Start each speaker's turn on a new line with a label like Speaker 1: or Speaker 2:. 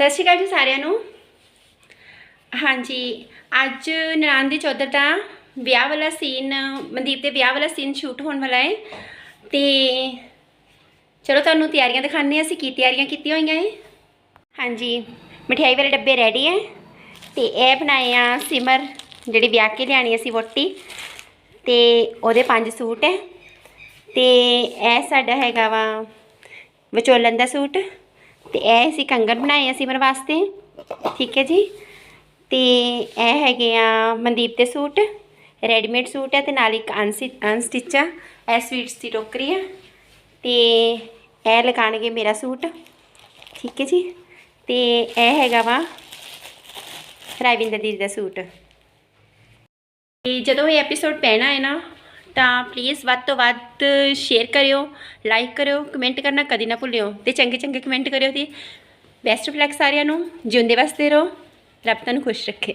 Speaker 1: ਸਤਿ ਸ਼੍ਰੀ ਅਕਾਲ ਜੀ ਸਾਰਿਆਂ ਨੂੰ। ਹਾਂਜੀ, ਅੱਜ ਨਨਾਣ ਦੀ ਚੌਧਰ ਦਾ ਵਿਆਹ ਵਾਲਾ ਸੀਨ ਮਨਦੀਪ ਦੇ ਵਿਆਹ ਵਾਲਾ ਸੀਨ ਸ਼ੂਟ ਹੋਣ ਵਾਲਾ ਹੈ। ਤੇ ਚਲੋ ਤੁਹਾਨੂੰ ਤਿਆਰੀਆਂ ਦਿਖਾਉਂਦੇ ਹਾਂ, ਅਸੀਂ ਕੀ ਤਿਆਰੀਆਂ ਕੀਤੀਆਂ ਹੋਈਆਂ ਹੈ ਹਾਂਜੀ, ਮਠਿਆਈ ਵਾਲੇ ਡੱਬੇ ਰੈਡੀ ਹੈ। ਤੇ ਇਹ ਬਣਾਏ ਆ ਸਿਮਰ, ਜਿਹੜੀ ਵਿਆਹ ਕੇ ਲਿਆਣੀ ਅਸੀਂ ਵੋਟੀ ਤੇ ਉਹਦੇ ਪੰਜ ਸੂਟ ਹੈ। ਤੇ ਇਹ ਸਾਡਾ ਹੈਗਾ ਵਾ ਵਿਚੋਲਨ ਦਾ ਸੂਟ। ਤੇ ਇਹ ਅਸੀਂ ਕੰਗਣ ਬਣਾਏ ਆ ਸਿਮਰ ਵਾਸਤੇ। ਠੀਕ ਹੈ ਜੀ? ਤੇ ਇਹ ਹੈਗੇ ਆ ਮਨਦੀਪ ਦੇ ਸੂਟ, ਰੈਡੀਮੇਡ ਸੂਟ ਹੈ ਤੇ ਨਾਲ ਇੱਕ ਅਨਸਟਿ ਅਨਸਟਿਚ ਆ ਇਹ ਸਵੀਟਸ ਦੀ ਟੋਕਰੀ ਆ। ਤੇ ਇਹ ਲਗਾਣਗੇ ਮੇਰਾ ਸੂਟ। ਠੀਕ ਹੈ ਜੀ? ਤੇ ਇਹ ਹੈਗਾ ਵਾ ਰਾਵਿੰਦਰ ਦੀਦੀ ਦਾ ਸੂਟ। ਤੇ ਜਦੋਂ ਇਹ ਐਪੀਸੋਡ ਪੈਣਾ ਹੈ ਨਾ ਤਾਂ ਪਲੀਜ਼ ਵੱਧ ਤੋਂ ਵੱਧ ਸ਼ੇਅਰ ਕਰਿਓ ਲਾਈਕ ਕਰਿਓ ਕਮੈਂਟ ਕਰਨਾ ਕਦੀ ਨਾ ਭੁੱਲਿਓ ਤੇ ਚੰਗੇ ਚੰਗੇ ਕਮੈਂਟ ਕਰਿਓ ਤੇ ਬੈਸਟ ਆਫ ਸਾਰਿਆਂ ਨੂੰ, ਜਿਉਂਦੇ ਵਸਦੇ ਰਹੋ, ਰੱਬ ਤੁਹਾਨੂੰ ਖੁਸ਼ ਰੱਖੇ।